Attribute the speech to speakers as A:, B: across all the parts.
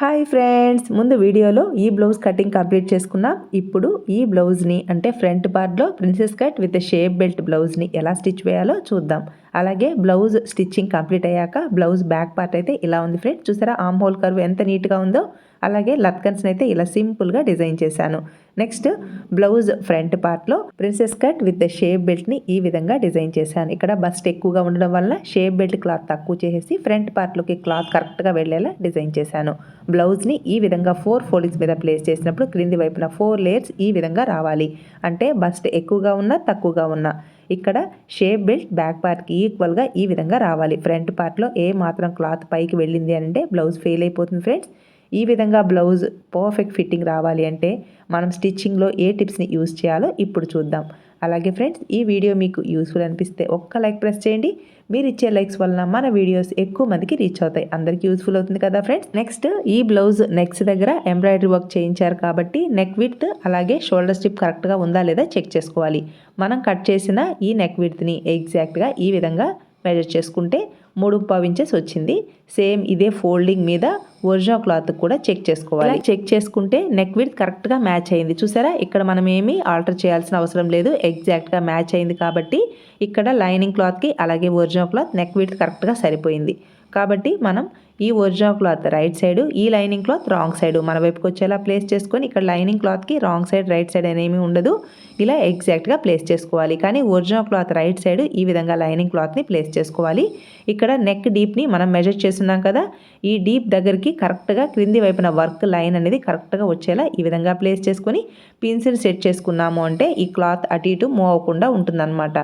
A: Hi friends ముందు వీడియోలో ఈ బ్లౌజ్ కటింగ్ కంప్లీట్ చేసుకున్నాం. ఇప్పుడు ఈ బ్లౌజ్ని అంటే ఫ్రంట్ పార్ట్లో princess cut with shape belt బ్లౌజ్ని ఎలా స్టిచ్ వేయాలో చూద్దాం. అలాగే బ్లౌజ్ స్టిచ్చింగ్ కంప్లీట్ అయ్యాక బ్లౌజ్ బ్యాక్ పార్ట్ అయితే ఇలా ఉంది ఫ్రెండ్స్ చూసారా? ఆమ్ హోల్ కర్వ్ ఎంత నీట్గా ఉందో. అలాగే లత్కన్స్ని అయితే ఇలా సింపుల్గా డిజైన్ చేశాను. నెక్స్ట్ బ్లౌజ్ ఫ్రంట్ పార్ట్లో ప్రిన్సెస్ కట్ విత్ షేప్ బెల్ట్ని ఈ విధంగా డిజైన్ చేశాను. ఇక్కడ బస్ట్ ఎక్కువగా ఉండడం వల్ల షేప్ బెల్ట్ క్లాత్ తక్కువ చేసేసి ఫ్రంట్ పార్ట్లోకి క్లాత్ కరెక్ట్గా వెళ్ళేలా డిజైన్ చేశాను. బ్లౌజ్ని ఈ విధంగా ఫోర్ ఫోల్డింగ్స్ మీద ప్లేస్ చేసినప్పుడు క్రింది వైపున ఫోర్ లేయర్స్ ఈ విధంగా రావాలి. అంటే బస్ట్ ఎక్కువగా ఉన్నా తక్కువగా ఉన్నా. ఇక్కడ షేప్ బెల్ట్ బ్యాక్ పార్ట్కి ఈక్వల్గా ఈ విధంగా రావాలి. ఫ్రంట్ పార్ట్లో ఏ మాత్రం క్లాత్ పైకి వెళ్ళింది అంటే బ్లౌజ్ ఫెయిల్ అయిపోతుంది ఫ్రెండ్స్. ఈ విధంగా బ్లౌజ్ పర్ఫెక్ట్ ఫిట్టింగ్ రావాలి అంటే మనం స్టిచ్చింగ్లో ఏ టిప్స్ని యూస్ చేయాలో ఇప్పుడు చూద్దాం. అలాగే ఫ్రెండ్స్ ఈ వీడియో మీకు యూస్ఫుల్ అనిపిస్తే ఒక్క లైక్ ప్రెస్ చేయండి. మీరు ఇచ్చే లైక్స్ వలన మన వీడియోస్ ఎక్కువ మందికి రీచ్ అవుతాయి. అందరికీ యూస్ఫుల్ అవుతుంది కదా ఫ్రెండ్స్? నెక్స్ట్ ఈ బ్లౌజ్ నెక్స్ దగ్గర ఎంబ్రాయిడరీ వర్క్ చేయించారు కాబట్టి నెక్ విత్ అలాగే షోల్డర్ స్టిప్ కరెక్ట్గా ఉందా లేదా చెక్ చేసుకోవాలి. మనం కట్ చేసిన ఈ నెక్ విడ్త్ని ఎగ్జాక్ట్గా ఈ విధంగా మెజర్ చేసుకుంటే మూడు పావు ఇంచెస్ వచ్చింది సేమ్ ఇదే ఫోల్డింగ్ మీద ఒరిజినల్ క్లాత్ కూడా చెక్ చేసుకోవాలి. చెక్ చేసుకుంటే నెక్ విత్ కరెక్ట్గా మ్యాచ్ అయింది. చూసారా? ఇక్కడ మనం ఏమీ ఆల్టర్ చేయాల్సిన అవసరం లేదు. ఎగ్జాక్ట్గా మ్యాచ్ అయింది కాబట్టి ఇక్కడ లైనింగ్ క్లాత్కి అలాగే ఒరిజినల్ క్లాత్ నెక్ విత్ కరెక్ట్గా సరిపోయింది. కాబట్టి మనం ఈ ఒరిజినల్ క్లాత్ రైట్ సైడ్ ఈ లైనింగ్ క్లాత్ రాంగ్ సైడ్ మన వైపుకి వచ్చేలా ప్లేస్ చేసుకొని ఇక్కడ లైనింగ్ క్లాత్కి రాంగ్ సైడ్ రైట్ సైడ్ అనేమి ఉండదు. ఇలా ఎగ్జాక్ట్గా ప్లేస్ చేసుకోవాలి. కానీ ఒరిజినల్ క్లాత్ రైట్ సైడ్ ఈ విధంగా లైనింగ్ క్లాత్ని ప్లేస్ చేసుకోవాలి. ఇక్కడ నెక్ డీప్ని మనం మెజర్ చేస్తున్నాం కదా ఈ డీప్ దగ్గరికి కరెక్ట్గా క్రింది వైపున వర్క్ లైన్ అనేది కరెక్ట్గా వచ్చేలా ఈ విధంగా ప్లేస్ చేసుకొని పిన్సిల్ సెట్ చేసుకున్నాము అంటే ఈ క్లాత్ అటు ఇటు మూవ్ అవ్వకుండా ఉంటుందన్నమాట.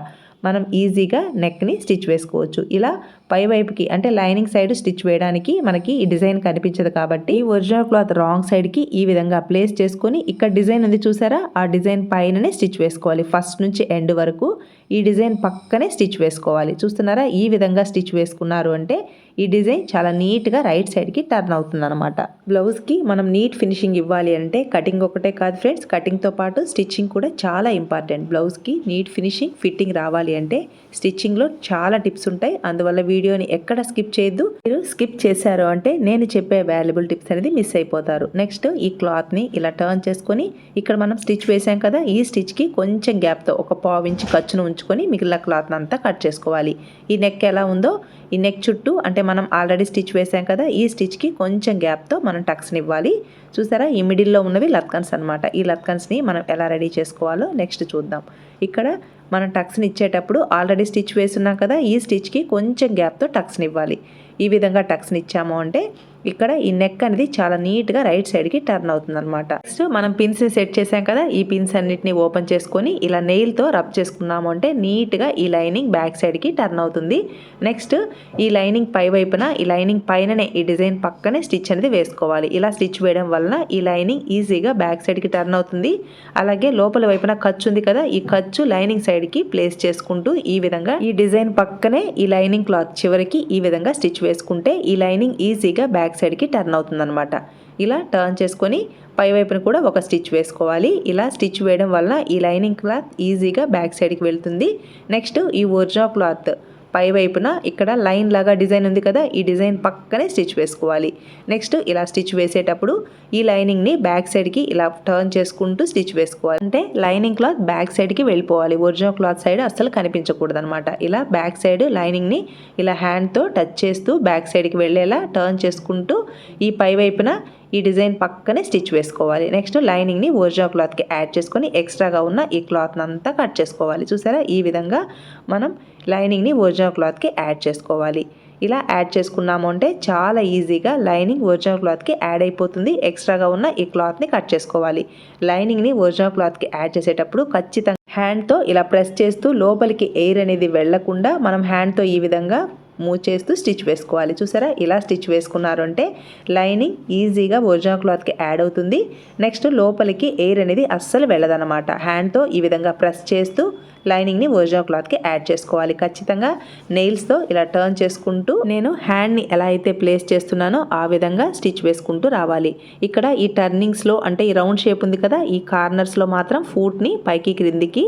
A: మనం ఈజీగా నెక్ని స్టిచ్ వేసుకోవచ్చు. ఇలా పై వైపుకి అంటే లైనింగ్ సైడ్ స్టిచ్ వేయడానికి మనకి ఈ డిజైన్ కనిపించదు కాబట్టి ఒరిజినల్ క్లాత్ రాంగ్ సైడ్కి ఈ విధంగా ప్లేస్ చేసుకొని ఇక్కడ డిజైన్ ఉంది చూసారా? ఆ డిజైన్ పైననే స్టిచ్ వేసుకోవాలి. ఫస్ట్ నుంచి ఎండ్ వరకు ఈ డిజైన్ పక్కనే స్టిచ్ వేసుకోవాలి. చూస్తున్నారా? ఈ విధంగా స్టిచ్ వేసుకున్నారు అంటే ఈ డిజైన్ చాలా నీట్గా రైట్ సైడ్కి టర్న్ అవుతుంది అనమాట బ్లౌజ్కి మనం నీట్ ఫినిషింగ్ ఇవ్వాలి అంటే కటింగ్ ఒకటే కాదు ఫ్రెండ్స్ కటింగ్తో పాటు స్టిచ్చింగ్ కూడా చాలా ఇంపార్టెంట్. బ్లౌజ్కి నీట్ ఫినిషింగ్ ఫిట్టింగ్ రావాలి అంటే స్టిచ్చింగ్లో చాలా టిప్స్ ఉంటాయి. అందువల్ల వీడియోని ఎక్కడ స్కిప్ చేయొద్దు. మీరు స్కిప్ చేశారు అంటే నేను చెప్పే వాల్యుబుల్ టిప్స్ అనేది మిస్ అయిపోతారు. నెక్స్ట్ ఈ క్లాత్ని ఇలా టర్న్ చేసుకొని ఇక్కడ మనం స్టిచ్ వేసాం కదా ఈ స్టిచ్కి కొంచెం గ్యాప్తో ఒక పావు ఇంచ్ ఖర్చును ఉంచుకొని మిగిలిన క్లాత్ అంతా కట్ చేసుకోవాలి. ఈ నెక్ ఎలా ఉందో ఈ నెక్ చుట్టూ అంటే మనం ఆల్రెడీ స్టిచ్ వేసాం కదా ఈ స్టిచ్కి కొంచెం గ్యాప్తో మనం టక్స్ని ఇవ్వాలి. చూసారా? ఈ మిడిల్లో ఉన్నవి లత్కన్స్ అనమాట ఈ లత్కన్స్ని మనం ఎలా రెడీ చేసుకోవాలో నెక్స్ట్ చూద్దాం. ఇక్కడ మనం టక్స్ని ఇచ్చేటప్పుడు ఆల్రెడీ స్టిచ్ వేసున్నాం కదా ఈ స్టిచ్కి కొంచెం గ్యాప్తో టక్స్ని ఇవ్వాలి. ఈ విధంగా టక్స్ని ఇచ్చాము అంటే ఇక్కడ ఈ నెక్ అనేది చాలా నీట్గా రైట్ సైడ్కి టర్న్ అవుతుంది అనమాట నెక్స్ట్ మనం పిన్స్ సెట్ చేసాం కదా ఈ పిన్స్ అన్నిటిని ఓపెన్ చేసుకొని ఇలా నెయిల్తో రబ్ చేసుకున్నాము అంటే నీట్గా ఈ లైనింగ్ బ్యాక్ సైడ్కి టర్న్ అవుతుంది. నెక్స్ట్ ఈ లైనింగ్ పై వైపున ఈ లైనింగ్ పైననే ఈ డిజైన్ పక్కనే స్టిచ్ అనేది వేసుకోవాలి. ఇలా స్టిచ్ వేయడం వలన ఈ లైనింగ్ ఈజీగా బ్యాక్ సైడ్కి టర్న్ అవుతుంది. అలాగే లోపల వైపున ఖర్చు ఉంది కదా ఈ ఖర్చు లైనింగ్ సైడ్కి ప్లేస్ చేసుకుంటూ ఈ విధంగా ఈ డిజైన్ పక్కనే ఈ లైనింగ్ క్లాత్ చివరికి ఈ విధంగా స్టిచ్ వేసుకుంటే ఈ లైనింగ్ ఈజీగా బ్యాక్ బ్యాక్ సైడ్కి టర్న్ అవుతుందన్నమాట. ఇలా టర్న్ చేసుకొని పై వైపున కూడా ఒక స్టిచ్ వేసుకోవాలి. ఇలా స్టిచ్ వేయడం వల్ల ఈ లైనింగ్ క్లాత్ ఈజీగా బ్యాక్ సైడ్కి వెళ్తుంది. నెక్స్ట్ ఈ ఒరిజినల్ క్లాత్. పై వైపున ఇక్కడ లైన్ లాగా డిజైన్ ఉంది కదా ఈ డిజైన్ పక్కనే స్టిచ్ వేసుకోవాలి. నెక్స్ట్ ఇలా స్టిచ్ వేసేటప్పుడు ఈ లైనింగ్ని బ్యాక్ సైడ్కి ఇలా టర్న్ చేసుకుంటూ స్టిచ్ వేసుకోవాలి. అంటే లైనింగ్ క్లాత్ బ్యాక్ సైడ్కి వెళ్ళిపోవాలి. ఒరిజినల్ క్లాత్ సైడ్ అస్సలు కనిపించకూడదు అనమాట ఇలా బ్యాక్ సైడ్ లైనింగ్ని ఇలా హ్యాండ్తో టచ్ చేస్తూ బ్యాక్ సైడ్కి వెళ్ళేలా టర్న్ చేసుకుంటూ ఈ పై వైపున ఈ డిజైన్ పక్కనే స్టిచ్ వేసుకోవాలి. నెక్స్ట్ లైనింగ్ని ఒరిజినల్ క్లాత్కి యాడ్ చేసుకొని ఎక్స్ట్రాగా ఉన్న ఈ క్లాత్ని అంతా కట్ చేసుకోవాలి. చూసారా? ఈ విధంగా మనం లైనింగ్ని ఒరిజినల్ క్లాత్కి యాడ్ చేసుకోవాలి. ఇలా యాడ్ చేసుకున్నాము అంటే చాలా ఈజీగా లైనింగ్ ఒరిజినల్ క్లాత్కి యాడ్ అయిపోతుంది. ఎక్స్ట్రాగా ఉన్న ఈ క్లాత్ని కట్ చేసుకోవాలి. లైనింగ్ని ఒరిజినల్ క్లాత్కి యాడ్ చేసేటప్పుడు ఖచ్చితంగా హ్యాండ్తో ఇలా ప్రెస్ చేస్తూ లోపలికి ఎయిర్ అనేది వెళ్ళకుండా మనం హ్యాండ్తో ఈ విధంగా మూవ్ చేస్తూ స్టిచ్ వేసుకోవాలి. చూసారా? ఇలా స్టిచ్ వేసుకున్నారు అంటే లైనింగ్ ఈజీగా ఒరిజినల్ క్లాత్కి యాడ్ అవుతుంది. నెక్స్ట్ లోపలికి ఎయిర్ అనేది అస్సలు వెళ్ళదన్నమాట. హ్యాండ్తో ఈ విధంగా ప్రెస్ చేస్తూ లైనింగ్ని ఒరిజినల్ క్లాత్కి యాడ్ చేసుకోవాలి. ఖచ్చితంగా నెయిల్స్తో ఇలా టర్న్ చేసుకుంటూ నేను హ్యాండ్ని ఎలా అయితే ప్లేస్ చేస్తున్నానో ఆ విధంగా స్టిచ్ వేసుకుంటూ రావాలి. ఇక్కడ ఈ టర్నింగ్స్లో అంటే ఈ రౌండ్ షేప్ ఉంది కదా ఈ కార్నర్స్లో మాత్రం ఫూట్ని పైకి క్రిందికి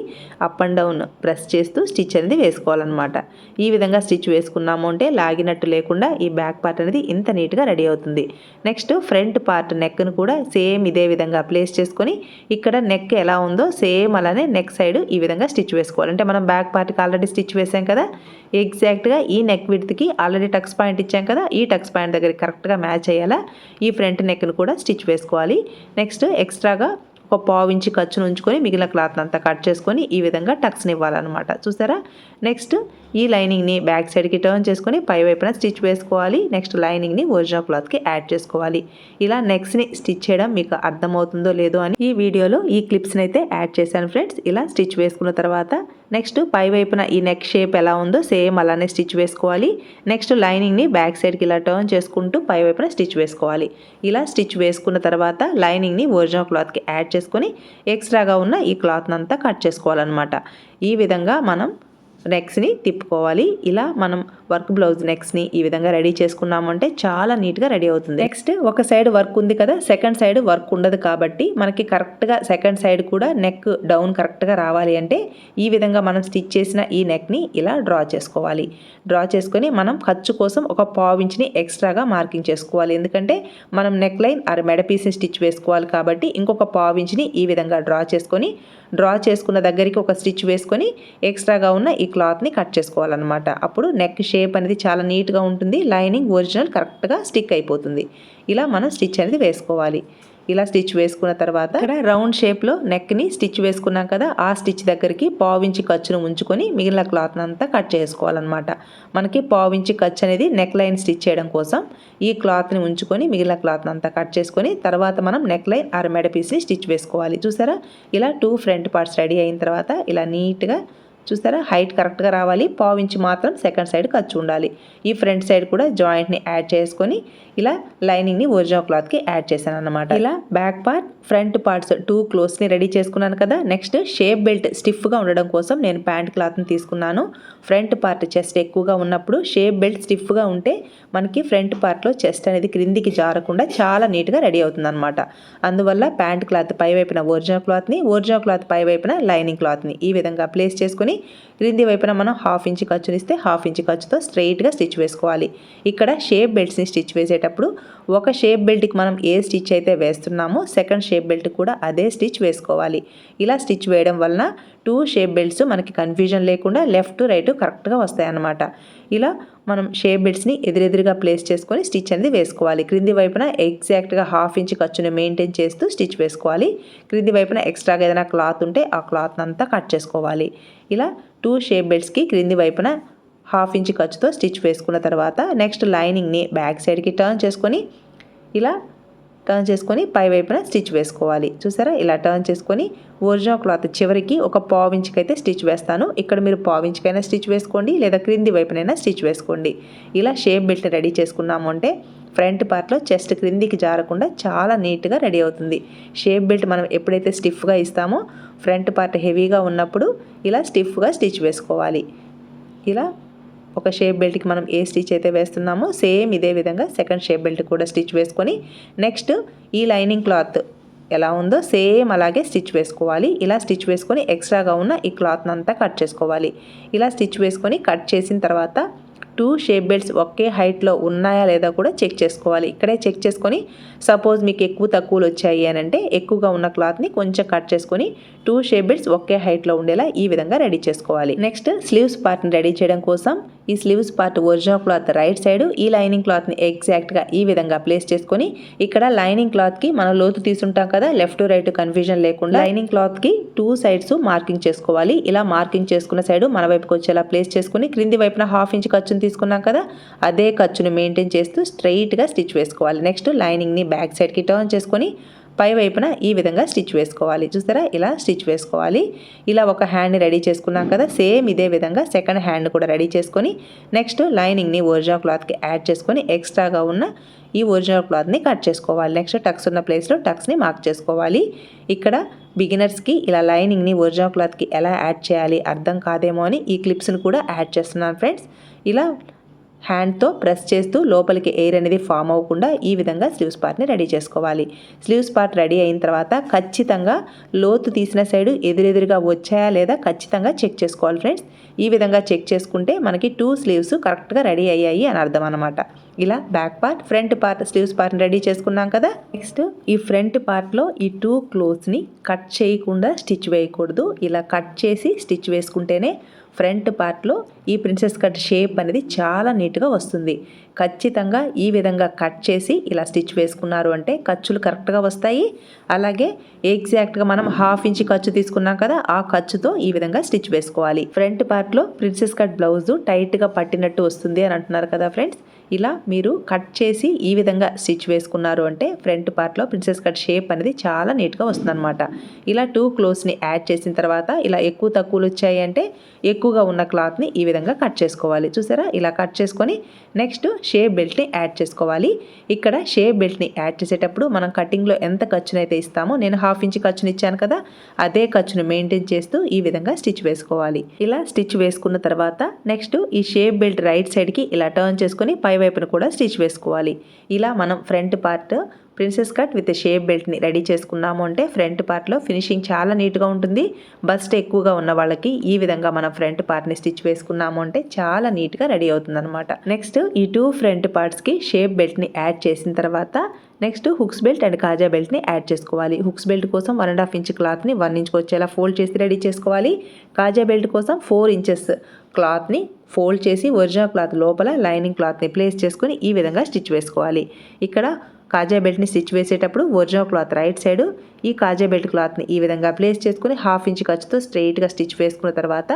A: అప్ అండ్ డౌన్ ప్రెస్ చేస్తూ స్టిచ్ అనేది వేసుకోవాలన్నమాట. ఈ విధంగా స్టిచ్ వేసుకున్నాము అంటే లాగినట్టు లేకుండా ఈ బ్యాక్ పార్ట్ అనేది ఇంత నీట్గా రెడీ అవుతుంది. నెక్స్ట్ ఫ్రంట్ పార్ట్ నెక్ను కూడా సేమ్ ఇదే విధంగా ప్లేస్ చేసుకొని ఇక్కడ నెక్ ఎలా ఉందో సేమ్ అలానే నెక్ సైడ్ ఈ విధంగా స్టిచ్ వేసుకోవాలి అంటే మనం బ్యాక్ పార్ట్కి ఆల్రెడీ స్టిచ్ వేసాం కదా ఎగ్జాక్ట్గా ఈ నెక్ విడ్త్కి ఆల్రెడీ టక్స్ పాయింట్ ఇచ్చాం కదా ఈ టక్స్ పాయింట్ దగ్గర కరెక్ట్గా మ్యాచ్ అయ్యేలా ఈ ఫ్రంట్ నెక్ను కూడా స్టిచ్ వేసుకోవాలి. నెక్స్ట్ ఎక్స్ట్రాగా ఒక పావు ఇంచి ఖర్చును ఉంచుకొని మిగిలిన క్లాత్ అంతా కట్ చేసుకొని ఈ విధంగా టక్స్ని ఇవ్వాలన్నమాట. చూసారా? నెక్స్ట్ ఈ లైనింగ్ని బ్యాక్ సైడ్కి టర్న్ చేసుకొని పై వైపున స్టిచ్ వేసుకోవాలి. నెక్స్ట్ లైనింగ్ని ఒరిజినల్ క్లాత్కి యాడ్ చేసుకోవాలి. ఇలా నెక్స్ట్ని స్టిచ్ చేయడం మీకు అర్థమవుతుందో లేదో అని ఈ వీడియోలో ఈ క్లిప్స్ని అయితే యాడ్ చేశాను ఫ్రెండ్స్. ఇలా స్టిచ్ వేసుకున్న తర్వాత నెక్స్ట్ పై వైపున ఈ నెక్ షేప్ ఎలా ఉందో సేమ్ అలానే స్టిచ్ వేసుకోవాలి. నెక్స్ట్ లైనింగ్ని బ్యాక్ సైడ్కి ఇలా టర్న్ చేసుకుంటూ పై వైపున స్టిచ్ వేసుకోవాలి. ఇలా స్టిచ్ వేసుకున్న తర్వాత లైనింగ్ని ఒరిజినల్ క్లాత్కి యాడ్ చేసుకొని ఎక్స్ట్రాగా ఉన్న ఈ క్లాత్నంతా కట్ చేసుకోవాలన్నమాట. ఈ విధంగా మనం నెక్స్ని తిప్పుకోవాలి. ఇలా మనం వర్క్ బ్లౌజ్ నెక్స్ని ఈ విధంగా రెడీ చేసుకున్నామంటే చాలా నీట్గా రెడీ అవుతుంది. నెక్స్ట్ ఒక సైడ్ వర్క్ ఉంది కదా సెకండ్ సైడ్ వర్క్ ఉండదు కాబట్టి మనకి కరెక్ట్గా సెకండ్ సైడ్ కూడా నెక్ డౌన్ కరెక్ట్గా రావాలి అంటే ఈ విధంగా మనం స్టిచ్ చేసిన ఈ నెక్ని ఇలా డ్రా చేసుకోవాలి. డ్రా చేసుకొని మనం ఖర్చు కోసం ఒక పావు ఎక్స్ట్రాగా మార్కింగ్ చేసుకోవాలి. ఎందుకంటే మనం నెక్ లైన్ అర మెడ పీస్ని స్టిచ్ వేసుకోవాలి కాబట్టి ఇంకొక పావు ఈ విధంగా డ్రా చేసుకొని డ్రా చేసుకున్న దగ్గరికి ఒక స్టిచ్ వేసుకొని ఎక్స్ట్రాగా ఉన్న ఈ క్లాత్ని కట్ చేసుకోవాలన్నమాట. అప్పుడు నెక్ షేప్ అనేది చాలా నీట్గా ఉంటుంది. లైనింగ్ ఒరిజినల్ కరెక్ట్గా స్టిక్ అయిపోతుంది. ఇలా మనం స్టిచ్ అనేది వేసుకోవాలి. ఇలా స్టిచ్ వేసుకున్న తర్వాత ఇక్కడ రౌండ్ షేప్లో నెక్ని స్టిచ్ వేసుకున్నాం కదా ఆ స్టిచ్ దగ్గరికి పావించి ఖర్చును ఉంచుకొని మిగిలిన క్లాత్ అంతా కట్ చేసుకోవాలన్నమాట. మనకి పావించి ఖర్చు అనేది నెక్ లైన్ స్టిచ్ చేయడం కోసం ఈ క్లాత్ని ఉంచుకొని మిగిలిన క్లాత్ అంతా కట్ చేసుకొని తర్వాత మనం నెక్ లైన్ అరమెడ పీస్ని స్టిచ్ వేసుకోవాలి. చూసారా? ఇలా టూ ఫ్రంట్ పార్ట్స్ రెడీ అయిన తర్వాత ఇలా నీట్గా చూస్తారా హైట్ కరెక్ట్గా రావాలి. పావించి మాత్రం సెకండ్ సైడ్ ఖర్చు ఉండాలి. ఈ ఫ్రంట్ సైడ్ కూడా జాయింట్ని యాడ్ చేసుకొని ఇలా లైనింగ్ని ఒరిజినల్ క్లాత్కి యాడ్ చేశాను అనమాట ఇలా back part front parts two క్లోత్స్ని ready చేసుకున్నాను కదా. నెక్స్ట్ షేప్ బెల్ట్ స్టిఫ్గా ఉండడం కోసం నేను ప్యాంట్ క్లాత్ని తీసుకున్నాను. ఫ్రంట్ పార్ట్ చెస్ట్ ఎక్కువగా ఉన్నప్పుడు షేప్ బెల్ట్ స్టిఫ్గా ఉంటే మనకి ఫ్రంట్ పార్ట్లో చెస్ట్ అనేది క్రిందికి జారకుండా చాలా నీట్గా రెడీ అవుతుంది అనమాట అందువల్ల ప్యాంట్ క్లాత్ పై వైపున ఒరిజినల్ క్లాత్ని ఒరిజినల్ క్లాత్ పై వైపున లైనింగ్ క్లాత్ని ఈ విధంగా ప్లేస్ చేసుకుని క్రింది వైపున మనం హాఫ్ ఇంచ్ ఖర్చునిస్తే హాఫ్ ఇంచ్ ఖర్చుతో స్ట్రైట్గా స్టిచ్ వేసుకోవాలి. ఇక్కడ షేప్ బెల్ట్స్ని స్టిచ్ వేసేటప్పుడు ఒక షేప్ బెల్ట్కి మనం ఏ స్టిచ్ అయితే వేస్తున్నామో సెకండ్ షేప్ బెల్ట్ కూడా అదే స్టిచ్ వేసుకోవాలి. ఇలా స్టిచ్ వేయడం వలన టూ షేప్ బెల్ట్స్ మనకి కన్ఫ్యూజన్ లేకుండా లెఫ్ట్ రైట్ కరెక్ట్గా వస్తాయి అన్నమాట ఇలా మనం షేప్ బెల్ట్స్ని ఎదురెదురుగా ప్లేస్ చేసుకొని స్టిచ్ అనేది వేసుకోవాలి. క్రింది వైపున ఎగ్జాక్ట్గా హాఫ్ ఇంచ్ ఖర్చుని మెయింటైన్ చేస్తూ స్టిచ్ వేసుకోవాలి. క్రింది వైపున ఎక్స్ట్రాగా ఏదైనా క్లాత్ ఉంటే ఆ క్లాత్ అంతా కట్ చేసుకోవాలి. ఇలా టూ షేప్ బెల్ట్స్కి క్రింది వైపున హాఫ్ ఇంచ్ ఖర్చుతో స్టిచ్ వేసుకున్న తర్వాత నెక్స్ట్ లైనింగ్ని బ్యాక్ సైడ్కి టర్న్ చేసుకొని ఇలా టర్న్ చేసుకొని పై వైపున స్టిచ్ వేసుకోవాలి. చూసారా? ఇలా టర్న్ చేసుకొని ఒరిజినల్ క్లాత్ చివరికి ఒక పావు అయితే స్టిచ్ వేస్తాను. ఇక్కడ మీరు పావు ఇంచుకైనా స్టిచ్ వేసుకోండి లేదా క్రింది వైపునైనా స్టిచ్ వేసుకోండి. ఇలా షేప్ బెల్ట్ రెడీ చేసుకున్నాము అంటే ఫ్రంట్ పార్ట్లో చెస్ట్ క్రిందికి జారకుండా చాలా నీట్గా రెడీ అవుతుంది. షేప్ బెల్ట్ మనం ఎప్పుడైతే స్టిఫ్గా ఇస్తామో ఫ్రంట్ పార్ట్ హెవీగా ఉన్నప్పుడు ఇలా స్టిఫ్గా స్టిచ్ వేసుకోవాలి. ఇలా ఒక షేప్ బెల్ట్కి మనం ఏ స్టిచ్ అయితే వేస్తున్నామో సేమ్ ఇదే విధంగా సెకండ్ షేప్ బెల్ట్ కూడా స్టిచ్ వేసుకొని నెక్స్ట్ ఈ లైనింగ్ క్లాత్ ఎలా ఉందో సేమ్ అలాగే స్టిచ్ వేసుకోవాలి. ఇలా స్టిచ్ వేసుకొని ఎక్స్ట్రాగా ఉన్న ఈ క్లాత్ని అంతా కట్ చేసుకోవాలి. ఇలా స్టిచ్ వేసుకొని కట్ చేసిన తర్వాత టూ షేప్ బెల్ట్స్ ఒకే హైట్లో ఉన్నాయా లేదా కూడా చెక్ చేసుకోవాలి. ఇక్కడే చెక్ చేసుకొని సపోజ్ మీకు ఎక్కువ తక్కువలు వచ్చాయి అని అంటే ఎక్కువగా ఉన్న క్లాత్ని కొంచెం కట్ చేసుకొని టూ షేప్ బెల్ట్స్ ఒకే హైట్లో ఉండేలా ఈ విధంగా రెడీ చేసుకోవాలి. నెక్స్ట్ స్లీవ్స్ పార్ట్ని రెడీ చేయడం కోసం ఈ sleeves part original cloth right side ఈ లైనింగ్ క్లాత్ని ఎగ్జాక్ట్గా ఈ విధంగా ప్లేస్ చేసుకొని ఇక్కడ లైనింగ్ క్లాత్కి మనం లోతు తీసుంటాం కదా లెఫ్ట్ రైట్ కన్ఫ్యూజన్ లేకుండా లైనింగ్ క్లాత్కి టూ సైడ్స్ మార్కింగ్ చేసుకోవాలి. ఇలా మార్కింగ్ చేసుకున్న సైడ్ మన వైపుకి వచ్చేలా ప్లేస్ చేసుకుని క్రింది వైపున హాఫ్ ఇంచ్ ఖర్చుని తీసుకున్నాం కదా అదే ఖర్చును మెయింటైన్ చేస్తూ స్ట్రైట్గా స్టిచ్ వేసుకోవాలి. నెక్స్ట్ లైనింగ్ని బ్యాక్ సైడ్కి టర్న్ చేసుకొని పై వైపున ఈ విధంగా స్టిచ్ వేసుకోవాలి. చూసారా? ఇలా స్టిచ్ వేసుకోవాలి. ఇలా ఒక హ్యాండ్ని రెడీ చేసుకున్నాం కదా? సేమ్ ఇదే విధంగా సెకండ్ హ్యాండ్ కూడా రెడీ చేసుకొని నెక్స్ట్ లైనింగ్ని ఒరిజినల్ క్లాత్కి యాడ్ చేసుకొని ఎక్స్ట్రాగా ఉన్న ఈ ఒరిజినల్ క్లాత్ని కట్ చేసుకోవాలి. నెక్స్ట్ టక్స్ ఉన్న ప్లేస్లో టక్స్ని మార్క్ చేసుకోవాలి. ఇక్కడ బిగినర్స్కి ఇలా లైనింగ్ని ఒరిజినల్ క్లాత్కి ఎలా యాడ్ చేయాలి అర్థం కాదేమో అని ఈ క్లిప్స్ని కూడా యాడ్ చేస్తున్నాను ఫ్రెండ్స్. ఇలా హ్యాండ్తో ప్రెస్ చేస్తూ లోపలికి ఎయిర్ అనేది ఫామ్ అవ్వకుండా ఈ విధంగా స్లీవ్స్ పార్ట్ని రెడీ చేసుకోవాలి. స్లీవ్స్ పార్ట్ రెడీ అయిన తర్వాత ఖచ్చితంగా లోతు తీసిన సైడు ఎదురెదురుగా వచ్చాయా లేదా ఖచ్చితంగా చెక్ చేసుకోవాలి ఫ్రెండ్స్. ఈ విధంగా చెక్ చేసుకుంటే మనకి టూ స్లీవ్స్ కరెక్ట్గా రెడీ అయ్యాయి అని అర్థం అనమాట ఇలా back part front part sleeves పార్ట్ని రెడీ చేసుకున్నాం కదా. నెక్స్ట్ ఈ ఫ్రంట్ పార్ట్లో ఈ టూ క్లోత్స్ని కట్ చేయకుండా స్టిచ్ వేయకూడదు. ఇలా కట్ చేసి స్టిచ్ వేసుకుంటేనే ఫ్రంట్ పార్ట్లో ఈ ప్రిన్సెస్ కట్ షేప్ అనేది చాలా నీట్గా వస్తుంది. ఖచ్చితంగా ఈ విధంగా కట్ చేసి ఇలా స్టిచ్ వేసుకున్నారు అంటే ఖర్చులు కరెక్ట్గా వస్తాయి. అలాగే ఎగ్జాక్ట్గా మనం హాఫ్ ఇంచ్ ఖర్చు తీసుకున్నాం కదా ఆ ఖర్చుతో ఈ విధంగా స్టిచ్ వేసుకోవాలి. ఫ్రంట్ పార్ట్లో ప్రిన్సెస్ కట్ బ్లౌజు టైట్గా పట్టినట్టు వస్తుంది అని అంటున్నారు కదా ఫ్రెండ్స్. ఇలా మీరు కట్ చేసి ఈ విధంగా స్టిచ్ వేసుకున్నారు అంటే ఫ్రంట్ పార్ట్లో ప్రిన్సెస్ కట్ షేప్ అనేది చాలా నీట్గా వస్తుందన్నమాట. ఇలా టూ క్లోత్స్ని యాడ్ చేసిన తర్వాత ఇలా ఎక్కువ తక్కువలు వచ్చాయి అంటే ఎక్కువగా ఉన్న క్లాత్ని ఈ విధంగా కట్ చేసుకోవాలి. చూసారా? ఇలా కట్ చేసుకొని నెక్స్ట్ షేప్ బెల్ట్ని యాడ్ చేసుకోవాలి. ఇక్కడ షేప్ బెల్ట్ని యాడ్ చేసేటప్పుడు మనం కటింగ్లో ఎంత ఖర్చునైతే ఇస్తామో నేను హాఫ్ ఇంచ్ ఖర్చుని ఇచ్చాను కదా అదే ఖర్చును మెయింటైన్ చేస్తూ ఈ విధంగా స్టిచ్ వేసుకోవాలి. ఇలా స్టిచ్ వేసుకున్న తర్వాత నెక్స్ట్ ఈ షేప్ బెల్ట్ రైట్ సైడ్కి ఇలా టర్న్ చేసుకొని పై వైపున కూడా స్టిచ్ వేసుకోవాలి. ఇలా మనం front part princess cut with shape బెల్ట్ని ready చేసుకున్నాము అంటే ఫ్రంట్ పార్ట్లో ఫినిషింగ్ చాలా నీట్గా ఉంటుంది. బస్ట్ ఎక్కువగా ఉన్న వాళ్ళకి ఈ విధంగా మనం ఫ్రంట్ పార్ట్ని స్టిచ్ వేసుకున్నాము అంటే చాలా నీట్గా రెడీ అవుతుంది అనమాట నెక్స్ట్ ఈ టూ ఫ్రంట్ పార్ట్స్కి షేప్ బెల్ట్ని యాడ్ చేసిన తర్వాత నెక్స్ట్ హుక్స్ బెల్ట్ అండ్ కాజా బెల్ట్ని యాడ్ చేసుకోవాలి. హుక్స్ బెల్ట్ కోసం వన్ అండ్ హాఫ్ ఇంచ్ క్లాత్ని వన్ ఇంచ్కి వచ్చేలా ఫోల్డ్ చేసి రెడీ చేసుకోవాలి. కాజా బెల్ట్ కోసం ఫోర్ ఇంచెస్ క్లాత్ని ఫోల్డ్ చేసి ఒరిజినల్ క్లాత్ లోపల లైనింగ్ క్లాత్ని ప్లేస్ చేసుకొని ఈ విధంగా స్టిచ్ వేసుకోవాలి. ఇక్కడ కాజా బెల్ట్ని స్టిచ్ వేసేటప్పుడు ఒరిజినల్ క్లాత్ రైట్ సైడ్ ఈ కాజా బెల్ట్ క్లాత్ని ఈ విధంగా ప్లేస్ చేసుకుని హాఫ్ ఇంచ్ ఖర్చుతో స్ట్రైట్గా స్టిచ్ వేసుకున్న తర్వాత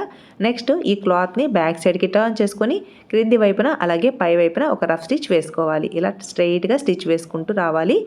A: నెక్స్ట్ ఈ క్లాత్ని బ్యాక్ సైడ్కి టర్న్ చేసుకొని క్రింది వైపున అలాగే పై వైపున ఒక రఫ్ స్టిచ్ వేసుకోవాలి. ఇలా స్ట్రైట్గా స్టిచ్ వేసుకుంటూ రావాలి.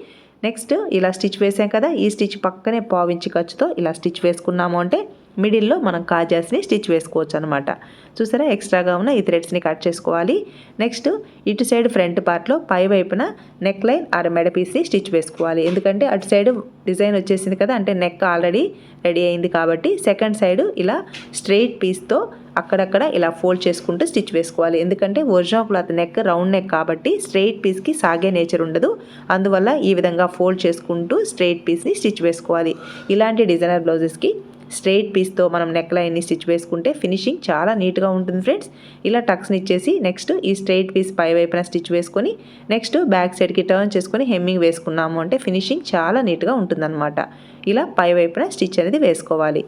A: నెక్స్ట్ ఇలా స్టిచ్ వేసాం కదా ఈ స్టిచ్ పక్కనే పావించి ఖర్చుతో ఇలా స్టిచ్ వేసుకున్నాము అంటే మిడిల్లో మనం కాజాస్ని స్టిచ్ వేసుకోవచ్చు అనమాట చూసారా? ఎక్స్ట్రాగా ఉన్న ఈ థ్రెడ్స్ని కట్ చేసుకోవాలి. నెక్స్ట్ ఇటు సైడ్ ఫ్రంట్ పార్ట్లో పై వైపున నెక్ లైన్ ఆర్ మెడ స్టిచ్ వేసుకోవాలి. ఎందుకంటే అటు సైడ్ డిజైన్ వచ్చేసింది కదా అంటే నెక్ ఆల్రెడీ రెడీ అయింది కాబట్టి సెకండ్ సైడ్ ఇలా స్ట్రెయిట్ పీస్తో అక్కడక్కడ ఇలా ఫోల్డ్ చేసుకుంటూ స్టిచ్ వేసుకోవాలి. ఎందుకంటే original cloth neck round neck కాబట్టి స్ట్రెయిట్ పీస్కి సాగే నేచర్ ఉండదు. అందువల్ల ఈ విధంగా ఫోల్డ్ చేసుకుంటూ స్ట్రెయిట్ పీస్ని స్టిచ్ వేసుకోవాలి. ఇలాంటి డిజైనర్ బ్లౌజెస్కి స్ట్రెయిట్ పీస్తో మనం నెక్ లైన్ని స్టిచ్ వేసుకుంటే ఫినిషింగ్ చాలా నీట్గా ఉంటుంది ఫ్రెండ్స్. ఇలా టక్స్ని ఇచ్చేసి నెక్స్ట్ ఈ స్ట్రెయిట్ పీస్ పై వైపున స్టిచ్ వేసుకొని నెక్స్ట్ బ్యాక్ సైడ్కి టర్న్ చేసుకొని హెమ్మింగ్ వేసుకున్నాము అంటే ఫినిషింగ్ చాలా నీట్గా ఉంటుందన్నమాట. ఇలా పై వైపున స్టిచ్ అనేది వేసుకోవాలి.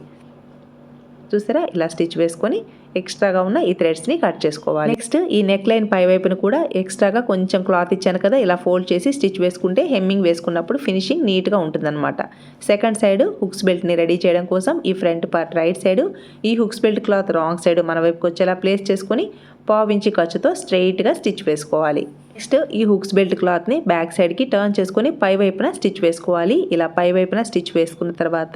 A: చూసారా? ఇలా స్టిచ్ వేసుకొని ఎక్స్ట్రాగా ఉన్న ఈ థ్రెడ్స్ని కట్ చేసుకోవాలి. నెక్స్ట్ ఈ నెక్ లైన్ పై వైపున కూడా ఎక్స్ట్రాగా కొంచెం క్లాత్ ఇచ్చాను కదా ఇలా ఫోల్డ్ చేసి స్టిచ్ వేసుకుంటే హెమ్మింగ్ వేసుకున్నప్పుడు ఫినిషింగ్ నీట్గా ఉంటుందన్నమాట. సెకండ్ సైడ్ హుక్స్ బెల్ట్ని రెడీ చేయడం కోసం ఈ ఫ్రంట్ పార్ట్ రైట్ సైడ్ ఈ hooks belt cloth wrong side మన వైపుకి వచ్చేలా ప్లేస్ చేసుకొని పావించి ఖర్చుతో స్ట్రైట్గా స్టిచ్ వేసుకోవాలి. నెక్స్ట్ ఈ హుక్స్ బెల్ట్ క్లాత్ని బ్యాక్ సైడ్కి టర్న్ చేసుకొని పై వైపున స్టిచ్ వేసుకోవాలి. ఇలా పై వైపున స్టిచ్ వేసుకున్న తర్వాత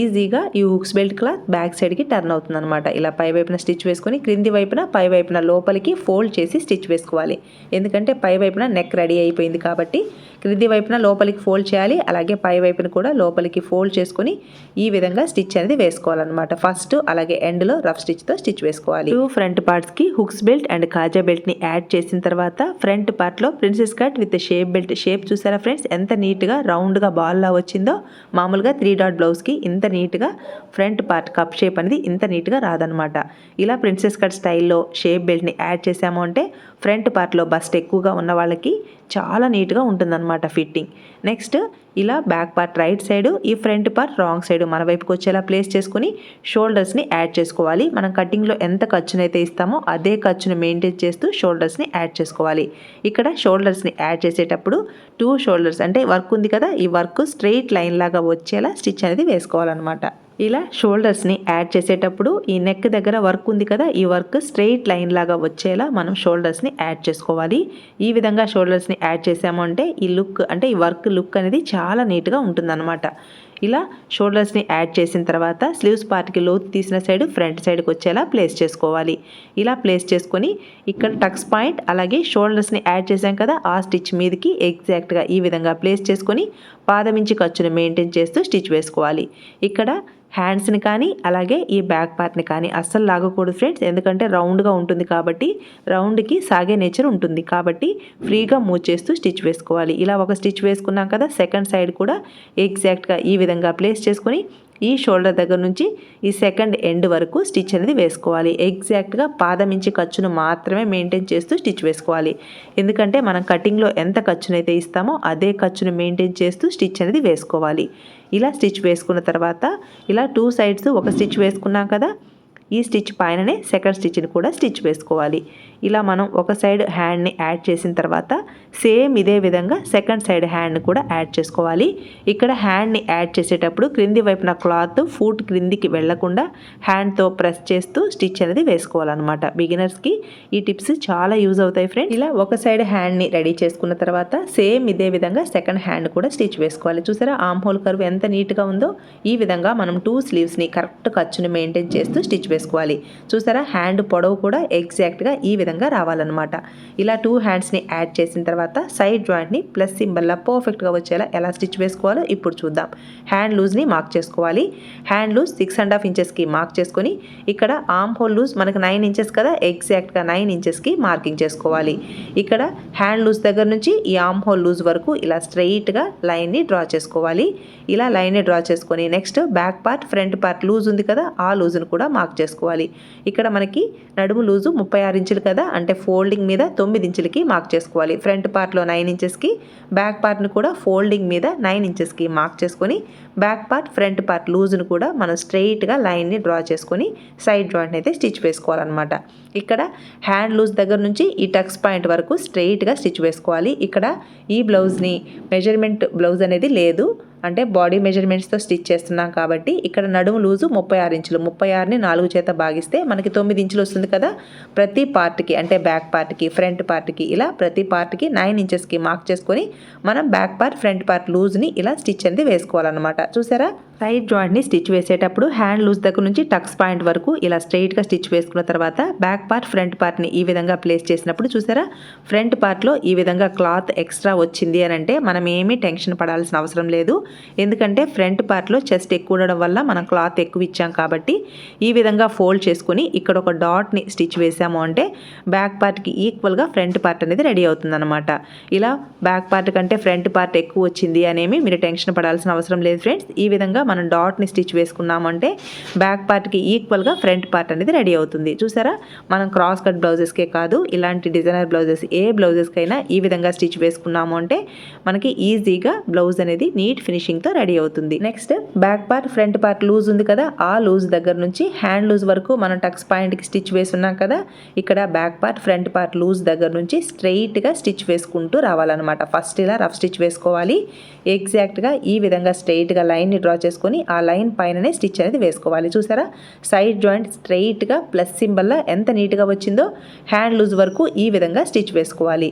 A: ఈజీగా ఈ హుక్స్ బెల్ట్ క్లాత్ బ్యాక్ సైడ్కి టర్న్ అవుతుంది అనమాట ఇలా పై వైపున స్టిచ్ స్టిచ్ వేసుకొని క్రింది వైపున పై వైపున లోపలికి ఫోల్డ్ చేసి స్టిచ్ వేసుకోవాలి. ఎందుకంటే పై వైపున నెక్ రెడీ అయిపోయింది కాబట్టి క్రింది వైపున లోపలికి ఫోల్డ్ చేయాలి. అలాగే పై వైపున కూడా లోపలికి ఫోల్డ్ చేసుకొని ఈ విధంగా స్టిచ్ అనేది వేసుకోవాలన్నమాట. ఫస్ట్ అలాగే ఎండ్లో రఫ్ స్టిచ్తో స్టిచ్ వేసుకోవాలి. టూ ఫ్రంట్ పార్ట్స్కి హుక్స్ బెల్ట్ అండ్ కాజా బెల్ట్ని యాడ్ చేసిన తర్వాత ఫ్రంట్ పార్ట్లో princess cut with shape belt shape చూసారా ఫ్రెండ్స్ ఎంత నీట్గా రౌండ్గా బాల్లా వచ్చిందో. మామూలుగా త్రీ డాట్ బ్లౌజ్కి ఇంత నీట్గా ఫ్రంట్ పార్ట్ కప్ షేప్ అనేది ఇంత నీట్గా రాదనమాట ఇలా ప్రిన్సెస్ కట్ స్టైల్లో షేప్ బెల్ట్ని యాడ్ చేసాము అంటే ఫ్రంట్ పార్ట్లో బస్ట్ ఎక్కువగా ఉన్న వాళ్ళకి చాలా నీట్గా ఉంటుందన్నమాట ఫిట్టింగ్. నెక్స్ట్ ఇలా బ్యాక్ పార్ట్ రైట్ సైడ్ ఈ ఫ్రంట్ పార్ట్ రాంగ్ సైడ్ మన వైపుకి వచ్చేలా ప్లేస్ చేసుకుని షోల్డర్స్ని యాడ్ చేసుకోవాలి. మనం కటింగ్లో ఎంత ఖర్చునైతే ఇస్తామో అదే ఖర్చును మెయింటైన్ చేస్తూ షోల్డర్స్ని యాడ్ చేసుకోవాలి. ఇక్కడ షోల్డర్స్ని యాడ్ చేసేటప్పుడు టూ షోల్డర్స్ అంటే వర్క్ ఉంది కదా ఈ వర్క్ స్ట్రెయిట్ లైన్ లాగా వచ్చేలా స్టిచ్ అనేది వేసుకోవాలన్నమాట. ఇలా షోల్డర్స్ని యాడ్ చేసేటప్పుడు ఈ నెక్ దగ్గర వర్క్ ఉంది కదా ఈ వర్క్ స్ట్రెయిట్ లైన్ లాగా వచ్చేలా మనం షోల్డర్స్ని యాడ్ చేసుకోవాలి. ఈ విధంగా షోల్డర్స్ని యాడ్ చేసాము అంటే ఈ లుక్ అంటే ఈ వర్క్ లుక్ అనేది చాలా నీట్గా ఉంటుందన్నమాట. ఇలా షోల్డర్స్ని యాడ్ చేసిన తర్వాత స్లీవ్స్ పార్ట్కి లోతు తీసిన సైడ్ ఫ్రంట్ సైడ్కి వచ్చేలా ప్లేస్ చేసుకోవాలి. ఇలా ప్లేస్ చేసుకొని ఇక్కడ టక్స్ పాయింట్ అలాగే షోల్డర్స్ని యాడ్ చేసాం కదా ఆ స్టిచ్ మీదకి ఎగ్జాక్ట్గా ఈ విధంగా ప్లేస్ చేసుకొని పాదమించి ఖర్చును మెయింటైన్ చేస్తూ స్టిచ్ వేసుకోవాలి. ఇక్కడ హ్యాండ్స్ని కానీ అలాగే ఈ బ్యాక్ పార్ట్ని కానీ అస్సలు లాగకూడదు ఫ్రెండ్స్. ఎందుకంటే రౌండ్గా ఉంటుంది కాబట్టి రౌండ్కి సాగే నేచర్ ఉంటుంది. కాబట్టి ఫ్రీగా మూవ్ చేస్తూ స్టిచ్ వేసుకోవాలి. ఇలా ఒక స్టిచ్ వేసుకున్నాం కదా సెకండ్ సైడ్ కూడా ఎగ్జాక్ట్గా ఈ విధంగా ప్లేస్ చేసుకొని ఈ షోల్డర్ దగ్గర నుంచి ఈ సెకండ్ ఎండ్ వరకు స్టిచ్ అనేది వేసుకోవాలి. ఎగ్జాక్ట్గా పాదమించి ఖర్చును మాత్రమే మెయింటైన్ చేస్తూ స్టిచ్ వేసుకోవాలి. ఎందుకంటే మనం కటింగ్లో ఎంత ఖర్చునైతే ఇస్తామో అదే ఖర్చును మెయింటైన్ చేస్తూ స్టిచ్ అనేది వేసుకోవాలి. ఇలా స్టిచ్ వేసుకున్న తర్వాత ఇలా టూ సైడ్స్ ఒక స్టిచ్ వేసుకున్నాం కదా ఈ స్టిచ్ పైననే సెకండ్ స్టిచ్ని కూడా స్టిచ్ వేసుకోవాలి. ఇలా మనం ఒక సైడ్ హ్యాండ్ని యాడ్ చేసిన తర్వాత సేమ్ ఇదే విధంగా సెకండ్ సైడ్ హ్యాండ్ని కూడా యాడ్ చేసుకోవాలి. ఇక్కడ హ్యాండ్ని యాడ్ చేసేటప్పుడు క్రింది వైపున క్లాత్ ఫూట్ క్రిందికి వెళ్ళకుండా హ్యాండ్తో ప్రెస్ చేస్తూ స్టిచ్ అనేది వేసుకోవాలన్నమాట. బిగినర్స్కి ఈ టిప్స్ చాలా యూజ్ అవుతాయి ఫ్రెండ్ ఇలా ఒక సైడ్ హ్యాండ్ని రెడీ చేసుకున్న తర్వాత సేమ్ ఇదే విధంగా సెకండ్ హ్యాండ్ కూడా స్టిచ్ వేసుకోవాలి. చూసారా? ఆమ్ హోల్ కర్వ్ ఎంత నీట్గా ఉందో ఈ విధంగా మనం టూ స్లీవ్స్ని కరెక్ట్ ఖర్చుని మెయింటైన్ చేస్తూ స్టిచ్ వేసుకోవాలి. చూసారా? హ్యాండ్ పొడవు కూడా ఎగ్జాక్ట్గా ఈ విధంగా రావాలన్నమాట. ఇలా టూ హ్యాండ్స్ని యాడ్ చేసిన తర్వాత సైడ్ జాయింట్ని ప్లస్ సింబల్లా పర్ఫెక్ట్గా వచ్చేలా ఎలా స్టిచ్ వేసుకోవాలో ఇప్పుడు చూద్దాం. హ్యాండ్ లూజ్ని మార్క్ చేసుకోవాలి. Hand loose six and half ఇంచెస్కి మార్క్ చేసుకొని ఇక్కడ ఆమ్ హోల్ లూజ్ మనకు నైన్ ఇంచెస్ కదా ఎగ్జాక్ట్గా నైన్ ఇంచెస్కి మార్కింగ్ చేసుకోవాలి. ఇక్కడ హ్యాండ్ లూజ్ దగ్గర నుంచి ఈ ఆమ్ హోల్ లూజ్ వరకు ఇలా స్ట్రెయిట్గా లైన్ని డ్రా చేసుకోవాలి. ఇలా లైన్ని డ్రా చేసుకొని next back part front part loose ఉంది కదా ఆ లూజ్ను కూడా మార్క్ చేసుకోవాలి. ఇక్కడ మనకి నడుము లూజు ముప్పై ఆరు ఇంచులు కదా అంటే ఫోల్డింగ్ మీద తొమ్మిది ఇంచులకి మార్క్ చేసుకోవాలి. ఫ్రంట్ పార్ట్లో నైన్ ఇంచెస్కి బ్యాక్ పార్ట్ని కూడా ఫోల్డింగ్ మీద నైన్ ఇంచెస్కి మార్క్ చేసుకొని బ్యాక్ పార్ట్ ఫ్రంట్ పార్ట్ లూజ్ను కూడా మనం స్ట్రెయిట్గా లైన్ని డ్రా చేసుకొని సైడ్ జాయింట్ని అయితే స్టిచ్ వేసుకోవాలన్నమాట. ఇక్కడ హ్యాండ్ లూజ్ దగ్గర నుంచి ఈ టక్స్ పాయింట్ వరకు స్ట్రెయిట్గా స్టిచ్ వేసుకోవాలి. ఇక్కడ ఈ బ్లౌజ్ని మెజర్మెంట్ బ్లౌజ్ అనేది లేదు. అంటే బాడీ మెజర్మెంట్స్తో స్టిచ్ చేస్తున్నాం కాబట్టి ఇక్కడ నడుము లూజు ముప్పై ఆరు ఇంచులు. ముప్పై ఆరుని నాలుగు చేత భాగిస్తే మనకి తొమ్మిది ఇంచులు వస్తుంది కదా? ప్రతి పార్ట్కి అంటే బ్యాక్ పార్ట్కి ఫ్రంట్ పార్ట్కి ఇలా ప్రతి పార్ట్కి నైన్ ఇంచెస్కి మార్క్ చేసుకొని మనం బ్యాక్ పార్ట్ ఫ్రంట్ పార్ట్ లూజ్ని ఇలా స్టిచ్ అనేది వేసుకోవాలన్నమాట. చూసారా? సైడ్ జాయింట్ని స్టిచ్ వేసేటప్పుడు హ్యాండ్ లూజ్ దగ్గర నుంచి టక్స్ పాయింట్ వరకు ఇలా స్ట్రైట్గా స్టిచ్ వేసుకున్న తర్వాత బ్యాక్ పార్ట్ ఫ్రంట్ పార్ట్ని ఈ విధంగా ప్లేస్ చేసినప్పుడు చూసారా? ఫ్రంట్ పార్ట్లో ఈ విధంగా క్లాత్ ఎక్స్ట్రా వచ్చింది అని అంటే మనం ఏమీ టెన్షన్ పడాల్సిన అవసరం లేదు. ఎందుకంటే ఫ్రంట్ పార్ట్లో చెస్ట్ ఎక్కువ ఉండడం వల్ల మనం క్లాత్ ఎక్కువ ఇచ్చాం కాబట్టి ఈ విధంగా ఫోల్డ్ చేసుకుని ఇక్కడ ఒక డాట్ని స్టిచ్ వేసాము అంటే బ్యాక్ పార్ట్కి ఈక్వల్గా ఫ్రంట్ పార్ట్ అనేది రెడీ అవుతుందన్నమాట. ఇలా బ్యాక్ పార్ట్ కంటే ఫ్రంట్ పార్ట్ ఎక్కువ వచ్చింది అనేమి మీరు టెన్షన్ పడాల్సిన అవసరం లేదు ఫ్రెండ్స్. ఈ విధంగా మనం డాట్ని స్టిచ్ వేసుకున్నామంటే బ్యాక్ పార్ట్కి ఈక్వల్గా ఫ్రంట్ పార్ట్ అనేది రెడీ అవుతుంది. చూసారా? మనం క్రాస్ కట్ బ్లౌజెస్కే కాదు ఇలాంటి డిజైనర్ బ్లౌజెస్ ఏ బ్లౌజెస్కైనా ఈ విధంగా స్టిచ్ వేసుకున్నాము అంటే మనకి ఈజీగా బ్లౌజ్ అనేది నీట్ ఫినిషింగ్తో రెడీ అవుతుంది. Next back part front part loose ఉంది కదా ఆ లూజ్ దగ్గర నుంచి హ్యాండ్ లూజ్ వరకు మనం టక్స్ పాయింట్కి స్టిచ్ వేసున్నాం కదా ఇక్కడ back part front part loose దగ్గర నుంచి స్ట్రైట్గా స్టిచ్ వేసుకుంటూ రావాలన్నమాట. ఫస్ట్ ఇలా రఫ్ స్టిచ్ వేసుకోవాలి. ఎగ్జాక్ట్గా ఈ విధంగా స్ట్రైట్గా లైన్ని డ్రా చేసుకొని ఆ లైన్ పైననే స్టిచ్ అనేది వేసుకోవాలి. చూసారా? సైడ్ జాయింట్ స్ట్రైట్గా ప్లస్ సింబల్లా ఎంత నీట్గా వచ్చిందో హ్యాండ్ లూజ్ వరకు ఈ విధంగా స్టిచ్ వేసుకోవాలి.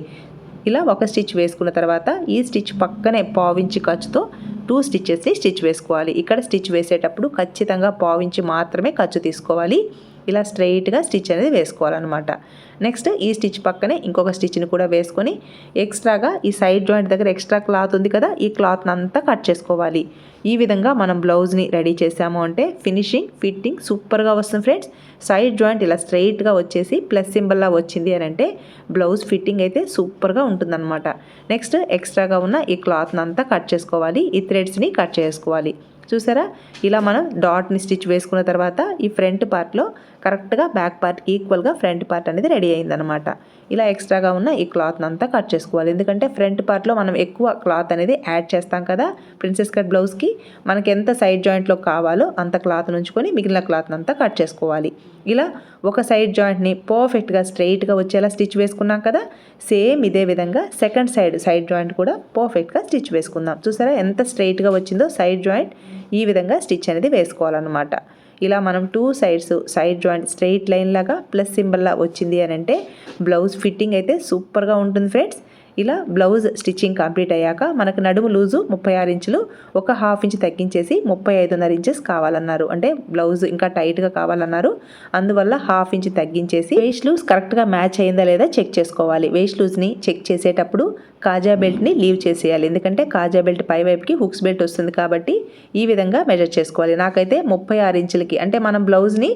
A: ఇలా ఒక స్టిచ్ వేసుకున్న తర్వాత ఈ స్టిచ్ పక్కనే పావించి ఖర్చుతో టూ స్టిచ్చెస్ని స్టిచ్ వేసుకోవాలి. ఇక్కడ స్టిచ్ వేసేటప్పుడు ఖచ్చితంగా పావించి మాత్రమే ఖర్చు తీసుకోవాలి. ఇలా స్ట్రైట్గా స్టిచ్ అనేది వేసుకోవాలన్నమాట. నెక్స్ట్ ఈ స్టిచ్ పక్కనే ఇంకొక స్టిచ్ని కూడా వేసుకొని ఎక్స్ట్రాగా ఈ సైడ్ జాయింట్ దగ్గర ఎక్స్ట్రా క్లాత్ ఉంది కదా ఈ క్లాత్ని అంతా కట్ చేసుకోవాలి. ఈ విధంగా మనం బ్లౌజ్ని రెడీ చేసాము అంటే ఫినిషింగ్ ఫిట్టింగ్ సూపర్గా వస్తుంది ఫ్రెండ్స్. సైడ్ జాయింట్ ఇలా స్ట్రైట్గా వచ్చేసి ప్లస్ సింబల్లా వచ్చింది అని అంటే బ్లౌజ్ ఫిట్టింగ్ అయితే సూపర్గా ఉంటుందన్నమాట. నెక్స్ట్ ఎక్స్ట్రాగా ఉన్న ఈ క్లాత్ని అంతా కట్ చేసుకోవాలి. ఈ థ్రెడ్స్ని కట్ చేసుకోవాలి. చూసారా? ఇలా మనం డాట్ని స్టిచ్ వేసుకున్న తర్వాత ఈ ఫ్రంట్ పార్ట్లో కరెక్ట్గా బ్యాక్ పార్ట్కి ఈక్వల్గా ఫ్రంట్ పార్ట్ అనేది రెడీ అయిందనమాట ఇలా ఎక్స్ట్రాగా ఉన్న ఈ క్లాత్ని అంతా కట్ చేసుకోవాలి. ఎందుకంటే ఫ్రంట్ పార్ట్లో మనం ఎక్కువ క్లాత్ అనేది యాడ్ చేస్తాం కదా ప్రిన్సెస్ కట్ బ్లౌజ్కి. మనకి ఎంత సైడ్ జాయింట్లో కావాలో అంత క్లాత్ నుంచుకొని మిగిలిన క్లాత్ని అంతా కట్ చేసుకోవాలి. ఇలా ఒక సైడ్ జాయింట్ని పర్ఫెక్ట్గా స్ట్రైట్గా వచ్చేలా స్టిచ్ వేసుకున్నాం కదా సేమ్ ఇదే విధంగా సెకండ్ సైడ్ సైడ్ జాయింట్ కూడా పర్ఫెక్ట్గా స్టిచ్ వేసుకుందాం. చూసారా ఎంత స్ట్రైట్గా వచ్చిందో సైడ్ జాయింట్ ఈ విధంగా స్టిచ్ అనేది వేసుకోవాలన్నమాట. ఇలా మనం two sides side joint straight line లాగా ప్లస్ సింబల్లా వచ్చింది అని అంటే బ్లౌజ్ ఫిట్టింగ్ అయితే సూపర్గా ఉంటుంది ఫ్రెండ్స్ ఇలా బ్లౌజ్ స్టిచ్చింగ్ కంప్లీట్ అయ్యాక మనకు నడుము లూజు ముప్పై ఆరు ఇంచులు ఒక హాఫ్ ఇంచ్ తగ్గించేసి ముప్పై ఐదున్నర ఇంచెస్ కావాలన్నారు. అంటే బ్లౌజ్ ఇంకా టైట్గా కావాలన్నారు. అందువల్ల హాఫ్ ఇంచ్ తగ్గించేసి వేస్ట్ లూజ్ కరెక్ట్గా మ్యాచ్ అయిందా లేదా చెక్ చేసుకోవాలి. వేస్ట్ లూజ్ని చెక్ చేసేటప్పుడు కాజా బెల్ట్ని లీవ్ చేసేయాలి. ఎందుకంటే కాజా బెల్ట్ పై వైపుకి హుక్స్ బెల్ట్ వస్తుంది కాబట్టి ఈ విధంగా మెజర్ చేసుకోవాలి. నాకైతే ముప్పై ఆరు ఇంచులకి అంటే మనం బ్లౌజ్ని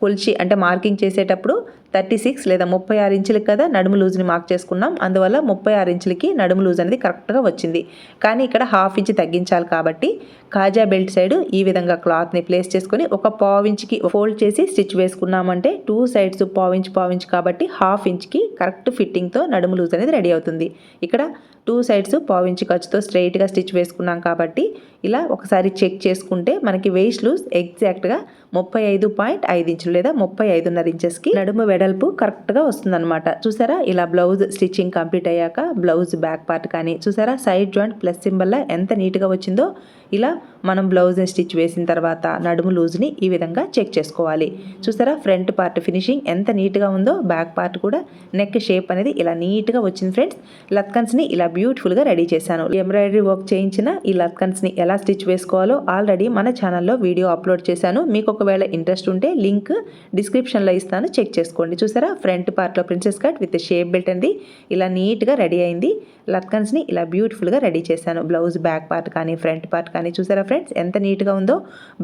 A: కొలిచి అంటే మార్కింగ్ చేసేటప్పుడు థర్టీ సిక్స్ లేదా ముప్పై ఆరు ఇంచులకి కదా నడుము లూజ్ని మార్క్ చేసుకున్నాం. అందువల్ల ముప్పై ఆరు ఇంచులకి నడుము లూజ్ అనేది కరెక్ట్గా వచ్చింది. కానీ ఇక్కడ హాఫ్ ఇంచ్ తగ్గించాలి కాబట్టి కాజా బెల్ట్ సైడ్ ఈ విధంగా క్లాత్ని ప్లేస్ చేసుకొని ఒక పావించ్కి ఫోల్డ్ చేసి స్టిచ్ వేసుకున్నామంటే టూ సైడ్స్ పావు పావించ్ పావు కాబట్టి హాఫ్ ఇంచ్కి కరెక్ట్ ఫిట్టింగ్తో నడుము లూజ్ అనేది రెడీ అవుతుంది. ఇక్కడ టూ సైడ్స్ పావు ఖర్చుతో స్ట్రైట్గా స్టిచ్ వేసుకున్నాం కాబట్టి ఇలా ఒకసారి చెక్ చేసుకుంటే మనకి వేస్ట్ లూజ్ ఎగ్జాక్ట్గా ముప్పై ఐదు పాయింట్ ఐదు ఇంచులు లేదా ముప్పై ఐదున్నర ఇంచెస్కి నడుము వెడల్పు కరెక్ట్గా వస్తుందన్నమాట. చూసారా? ఇలా బ్లౌజ్ స్టిచ్చింగ్ కంప్లీట్ అయ్యాక బ్లౌజ్ బ్యాక్ పార్ట్ కానీ చూసారా? సైడ్ జాయింట్ ప్లస్ సింబల్లా ఎంత నీట్గా వచ్చిందో ఇలా మనం బ్లౌజ్ని స్టిచ్ వేసిన తర్వాత నడుము లూజ్ని ఈ విధంగా చెక్ చేసుకోవాలి. చూసారా? ఫ్రంట్ పార్ట్ ఫినిషింగ్ ఎంత నీట్గా ఉందో బ్యాక్ పార్ట్ కూడా నెక్ షేప్ అనేది ఇలా నీట్గా వచ్చింది ఫ్రెండ్స్. లత్కన్స్ని ఇలా బ్యూటిఫుల్గా రెడీ చేశాను. ఎంబ్రాయిడరీ వర్క్ చేయించిన ఈ లత్కన్స్ని ఎలా స్టిచ్ వేసుకోవాలో ఆల్రెడీ మన ఛానల్లో వీడియో అప్లోడ్ చేశాను. మీకు ఒకవేళ ఇంట్రెస్ట్ ఉంటే లింక్ డిస్క్రిప్షన్లో ఇస్తాను. చెక్ చేసుకోండి. చూసారా? ఫ్రంట్ పార్ట్లో princess cut with shape belt అండి ఇలా నీట్గా రెడీ అయింది. లత్కన్స్ని ఇలా బ్యూటిఫుల్గా రెడీ చేశాను. బ్లౌజ్ బ్యాక్ పార్ట్ కానీ ఫ్రంట్ పార్ట్ కానీ చూసారా ఫ్రెండ్స్? ఎంత నీట్గా ఉందో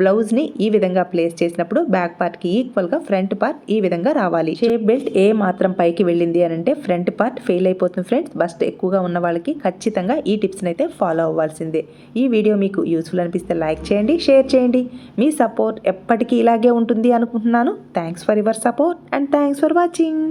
A: బ్లౌజ్ని ఈ విధంగా ప్లేస్ చేసినప్పుడు బ్యాక్ పార్ట్కి ఈక్వల్గా ఫ్రంట్ పార్ట్ ఈ విధంగా రావాలి. షేప్ బెల్ట్ ఏ మాత్రం పైకి వెళ్ళింది అని అంటే ఫ్రంట్ పార్ట్ ఫెయిల్ అయిపోతుంది ఫ్రెండ్స్. బస్ట్ ఎక్కువగా ఉన్న వాళ్ళకి ఖచ్చితంగా ఈ టిప్స్ని అయితే ఫాలో అవ్వాల్సిందే. ఈ వీడియో మీకు యూస్ఫుల్ అనిపిస్తే లైక్ చేయండి షేర్ చేయండి. మీ సపోర్ట్ ఎప్పటికీ ఇలాగే ఉంటుంది అనుకుంటున్నాను. Thanks for your support and thanks for watching.